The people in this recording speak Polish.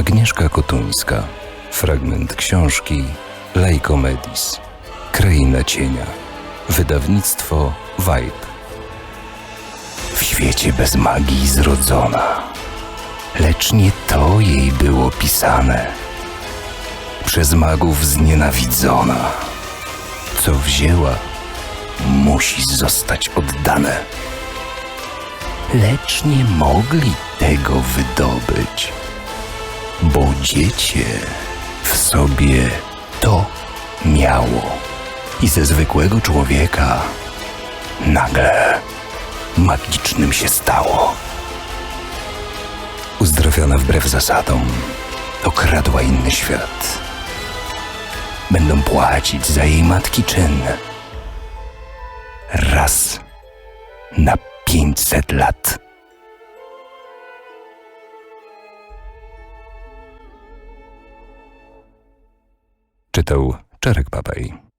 Agnieszka Kotuńska. Fragment książki Lejkomedis. Kraina cienia. Wydawnictwo Vibe. W świecie bez magii zrodzona, lecz nie to jej było pisane. Przez magów znienawidzona, co wzięła, musi zostać oddane. Lecz nie mogli tego wydobyć, dziecię w sobie to miało i ze zwykłego człowieka nagle magicznym się stało. Uzdrowiona wbrew zasadom, okradła inny świat. Będą płacić za jej matki czyn. Raz na pięćset lat. Czytał Czarek Babaj.